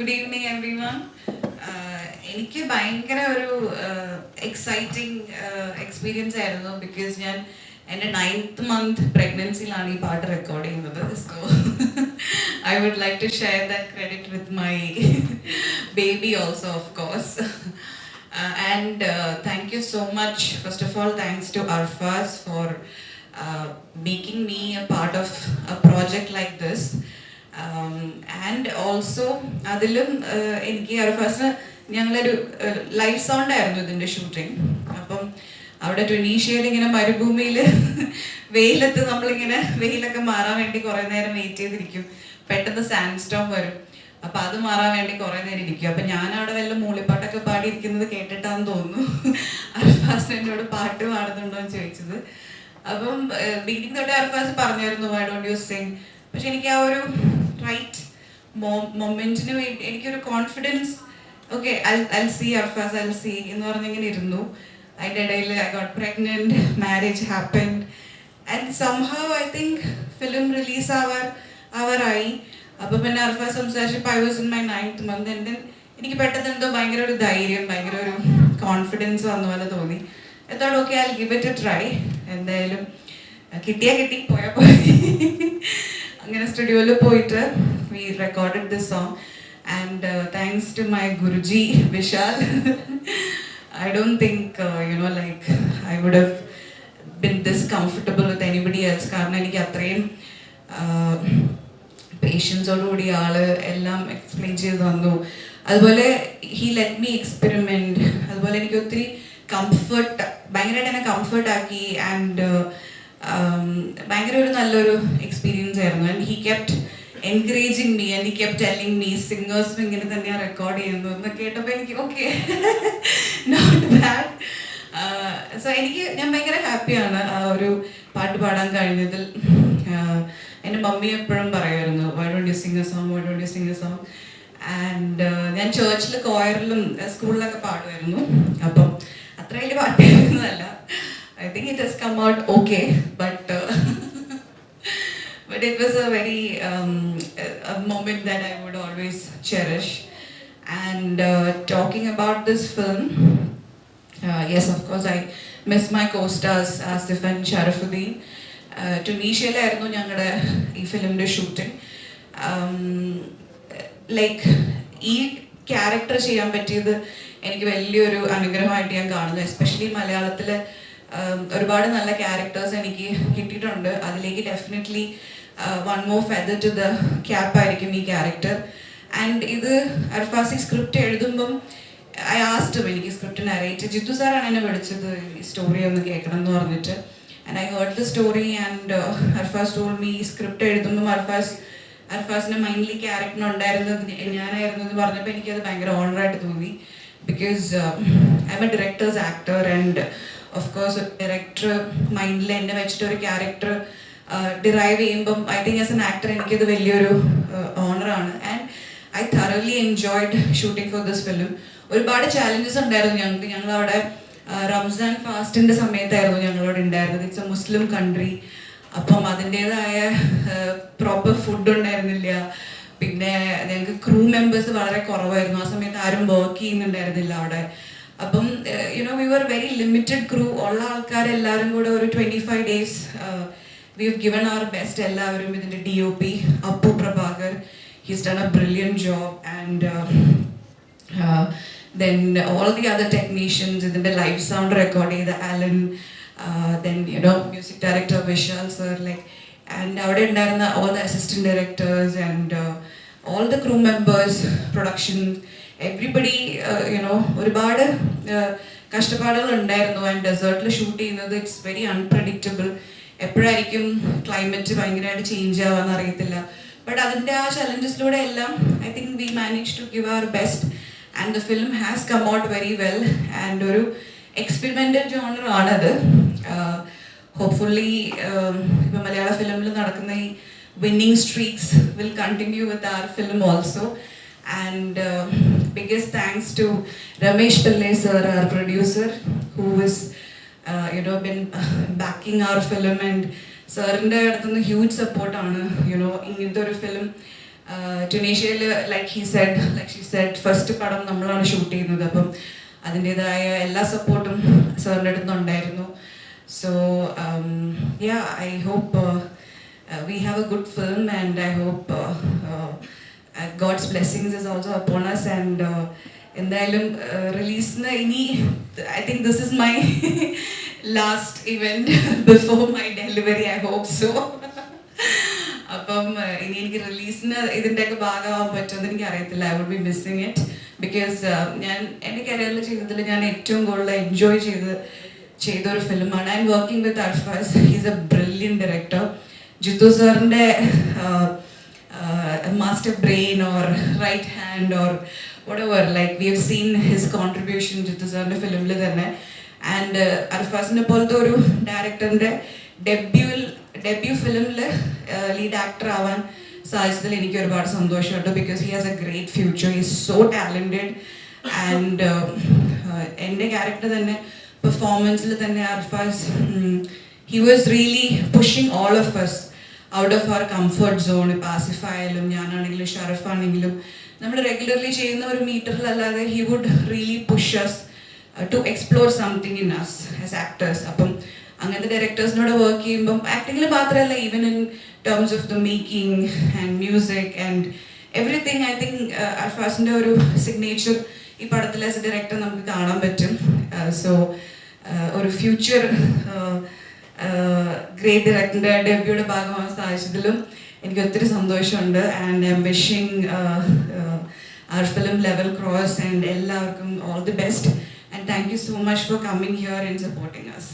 Good evening every one എനിക്ക് ഭയങ്കര ഒരു എക്സൈറ്റിംഗ് എക്സ്പീരിയൻസ് ആയിരുന്നു ബിക്കോസ് ഞാൻ എന്റെ നയൻത്ത് മന്ത് പ്രഗ്നൻസിയിലാണ് ഈ പാട്ട് റെക്കോർഡ് ചെയ്യുന്നത്. So I would like to share that credit with my baby also of course and thank you so much first of all thanks to Arfaz for making me a part of a project like this. And also അതിലും എനിക്ക് first ഞങ്ങളൊരു life sound ആയിരുന്നു ഇതിന്റെ shooting അപ്പം അവിടെ ട്വനീഷ്യയിൽ ഇങ്ങനെ മരുഭൂമിയിൽ വെയിലത്ത് നമ്മളിങ്ങനെ വെയിലൊക്കെ മാറാൻ വേണ്ടി കുറേ നേരം വെയിറ്റ് ചെയ്തിരിക്കും. പെട്ടെന്ന് സാൻഡ് സ്റ്റോം വരും. അപ്പൊ അത് മാറാൻ വേണ്ടി കുറേ നേരം ഇരിക്കും. അപ്പൊ ഞാൻ അവിടെ വല്ല മൂളിപ്പാട്ടൊക്കെ പാടിയിരിക്കുന്നത് കേട്ടിട്ടാന്ന് തോന്നുന്നു. അർഫാസ് എന്നോട് പാട്ട് പാടുന്നുണ്ടോ എന്ന് ചോദിച്ചത്. അപ്പം ബീഡിങ് തൊട്ട് അർഫാസ് പറഞ്ഞായിരുന്നു വൈ ഡോണ്ട് യു സിങ് പക്ഷെ എനിക്ക് ആ ഒരു റൈറ്റ് മൊമെന്റിന് വേണ്ടി എനിക്കൊരു confidence okay see Arfaz I see എന്ന് പറഞ്ഞിങ്ങനെ ഇരുന്നു. അതിന്റെ ഇടയിൽ I got pregnant marriage happen and somehow I think film release ആവാർ അവറായി അപ്പം പിന്നെ അർഫാസ് സംസാരിച്ചപ്പോൾ I was in my ninth month and then എനിക്ക് പെട്ടെന്ന് എന്തോ ഭയങ്കര ഒരു ധൈര്യം ഭയങ്കര ഒരു കോൺഫിഡൻസ് വന്ന പോലെ തോന്നി. എത്തോടെ okay I give it a try എന്തായാലും കിട്ടിയാൽ കിട്ടി പോയാൽ പോയി. അങ്ങനെ സ്റ്റുഡിയോയിൽ പോയിട്ട് we recorded this song and thanks to my guruji Vishal I don't think you know like I would have been this comfortable with anybody else കാരണം എനിക്ക് അത്രയും പേഷ്യൻസോടുകൂടി ആൾ എല്ലാം എക്സ്പ്ലെയിൻ ചെയ്ത് തന്നു. അതുപോലെ ഹി ലെറ്റ് മീ എക്സ്പെരിമെന്റ് അതുപോലെ എനിക്ക് ഒത്തിരി കംഫർട്ട് ഭയങ്കരമായിട്ട് എന്നെ കംഫർട്ടാക്കി ആൻഡ് ഭയങ്കര ഒരു നല്ലൊരു എക്സ്പീരിയൻസ് ആയിരുന്നു. And he kept encouraging me and he kept telling me സിംഗേഴ്സും ഇങ്ങനെ തന്നെയാണ് റെക്കോർഡ് ചെയ്യുന്നത്. എന്ന് കേട്ടപ്പോൾ എനിക്ക് ഓക്കെ നോട്ട് ബാഡ് സോ എനിക്ക് ഞാൻ ഭയങ്കര ഹാപ്പിയാണ് ആ ഒരു പാട്ട് പാടാൻ കഴിഞ്ഞതിൽ. ആഹ് എന്റെ മമ്മി എപ്പോഴും പറയുമായിരുന്നു why don't you sing a song why don't you sing a song and ഞാൻ ചേർച്ചിൽ കോയറിലും സ്കൂളിലൊക്കെ പാടുമായിരുന്നു. അപ്പം അത്ര വലിയ പാട്ടായിരുന്നതല്ല think it has come out okay, but uh, but it was a very um, a moment that I would always cherish. And uh, talking about this film, uh, yes, of course, I miss my co-stars Asif and Sharafuddin. Uh, ടുണീഷ്യയിലായിരുന്നു ഞങ്ങളുടെ ഈ ഫിലിമിന്റെ shooting like ഈ character ചെയ്യാൻ പറ്റിയത് എനിക്ക് വലിയൊരു അനുഗ്രഹമായിട്ട് ഞാൻ കാണുന്നു എസ്പെഷ്യലി മലയാളത്തിൽ ഒരുപാട് നല്ല ക്യാരക്ടേഴ്സ് എനിക്ക് കിട്ടിയിട്ടുണ്ട്. അതിലേക്ക് definitely one more feather to the cap ആയിരിക്കും ഈ ക്യാരക്ടർ ആൻഡ് ഇത് അർഫാസി സ്ക്രിപ്റ്റ് എഴുതുമ്പം ഐ ആസ്റ്റും എനിക്ക് സ്ക്രിപ്റ്റ് നരേറ്റ് ജിത്തു സാറാണ് എന്നെ വിളിച്ചത് ഈ സ്റ്റോറി ഒന്ന് കേൾക്കണം എന്ന് പറഞ്ഞിട്ട്. And I heard the story and Arfaz told me ഈ സ്ക്രിപ്റ്റ് എഴുതുമ്പം അർഫാസ് അർഫാസിന്റെ മൈൻഡിൽ ക്യാരക്ടർ ഉണ്ടായിരുന്നത് ഞാനായിരുന്നു എന്ന് പറഞ്ഞപ്പോൾ എനിക്കത് ഭയങ്കര ഓണറായിട്ട് തോന്നി. Because I am a directors actor and of course director മൈൻഡിൽ എന്നെ വെച്ചിട്ട് ഒരു ക്യാരക്ടർ ഡിറൈവ് ചെയ്യുമ്പം I think as an actor എനിക്കത് വലിയൊരു ഓണറാണ് and I thoroughly enjoyed shooting for this film ഒരുപാട് ചാലഞ്ചസ് ഉണ്ടായിരുന്നു ഞങ്ങൾക്ക്. ഞങ്ങൾ അവിടെ റംസാൻ ഫാസ്റ്റിന്റെ സമയത്തായിരുന്നു ഞങ്ങളോട് ഉണ്ടായിരുന്നത്. ഇറ്റ്സ് എ മുസ്ലിം കൺട്രി അപ്പം അതിന്റെതായ പ്രോപ്പർ ഫുഡ് ഉണ്ടായിരുന്നില്ല. പിന്നെ ഞങ്ങൾക്ക് ക്രൂ മെമ്പേഴ്സ് വളരെ കുറവായിരുന്നു. ആ സമയത്ത് ആരും വർക്ക് ചെയ്യുന്നുണ്ടായിരുന്നില്ല അവിടെ. അപ്പം you know we were very limited crew ഉള്ള ആൾക്കാരെല്ലാവരും കൂടെ ഒരു twenty five days we have given our best എല്ലാവരും ഇതിന്റെ D O P Appu Prabhakar he's done a brilliant job and then all the other technicians ഇതിന്റെ live sound record ചെയ്ത Alan then you know music director Vishal sir like and അവിടെ ഉണ്ടായിരുന്ന all the assistant directors and all the crew members production everybody you know ഒരുപാട് uh, കഷ്ടപ്പാടുകൾ ഉണ്ടായിരുന്നു and ഡെസേർട്ടിൽ shoot ചെയ്യുന്നത്. It's very unpredictable എപ്പോഴായിരിക്കും climate ഭയങ്കരമായിട്ട് ചേഞ്ച് ആവാന്ന് അറിയത്തില്ല. ബട്ട് അതിന്റെ ആ ചലഞ്ചസിലൂടെ എല്ലാം I think we manage to give our best and the film has come out very well and ഒരു എക്സ്പെരിമെന്റൽ ജോണർ ആണത്. ഹോപ്പ്ഫുള്ളി ഇപ്പം മലയാള ഫിലിമിൽ നടക്കുന്ന ഈ winning streaks will continue with our film also and thanks to Ramesh Ramesh sir, our producer, who who uh, you know been backing our film and സാറിന്റെ അടുത്തുനിന്ന് huge സപ്പോർട്ടാണ് you know ഇങ്ങനത്തെ ഒരു film ടുനീഷ്യയിൽ like he said like she said first പടം നമ്മളാണ് shoot ചെയ്യുന്നത്. അപ്പം അതിന്റെതായ എല്ലാ സപ്പോർട്ടും സാറിന്റെ അടുത്ത് നിന്നുണ്ടായിരുന്നു so ya I hope we have a good film and I hope God's blessings is also upon us and എന്തായാലും റിലീസിന് ഇനി I think this is my last event before my delivery I hope so അപ്പം uh, ഇനി എനിക്ക് റിലീസിന് ഇതിന്റെയൊക്കെ ഭാഗമാവാൻ പറ്റുമെന്ന് എനിക്ക് അറിയത്തില്ല I would be missing it because ഞാൻ എന്റെ കരിയറിൽ ചെയ്തതിൽ ഞാൻ ഏറ്റവും കൂടുതൽ എൻജോയ് ചെയ്ത് ചെയ്ത ഒരു ഫിലിമാണ് and working with Arfaz he's a brilliant director Jithu സാറിന്റെ master brain or right hand or whatever like we have seen his contribution സാറിന്റെ ഫിലിമിൽ തന്നെ. ആൻഡ് അർഫാസിനെ പോലത്തെ ഒരു ഡയറക്ടറിന്റെ ഡെബ്യൂവിൽ ഡെബ്യൂ ഫിലിമിൽ ലീഡ് ആക്ടർ ആവാൻ സാധിച്ചതിൽ എനിക്ക് ഒരുപാട് സന്തോഷമുണ്ട്. Because he has a great future he so talented and എന്റെ ക്യാരക്ടർ തന്നെ പെർഫോമൻസിൽ തന്നെ Arfaz he was really pushing all of us. Out of our comfort zone ഇപ്പം ആസിഫ് ആയാലും ഞാനാണെങ്കിലും ഷറഫ് ആണെങ്കിലും നമ്മൾ റെഗുലർലി ചെയ്യുന്ന ഒരു മീറ്ററിലല്ലാതെ he would really push us to explore something in us as actors അപ്പം അങ്ങനത്തെ ഡയറക്ടേഴ്സിനോട് വർക്ക് ചെയ്യുമ്പം ആക്ടിങ്ങിൽ മാത്രമല്ല even in terms of the making and music and everything I think അർഫാസിന്റെ ഒരു സിഗ്നേച്ചർ ഈ പടത്തിൽ ആസ് എ ഡയറക്ടർ നമുക്ക് കാണാൻ പറ്റും. സോ ഒരു ഫ്യൂച്ചർ ഗ്രേറ്റ് ഡയറക്ടറിന്റെ ഡെബ്യൂയുടെ ഭാഗമാകാൻ സാധിച്ചതിലും എനിക്ക് ഒത്തിരി സന്തോഷമുണ്ട് and I am wishing our film level cross and എല്ലാവർക്കും all the best and thank you so much for coming here and supporting us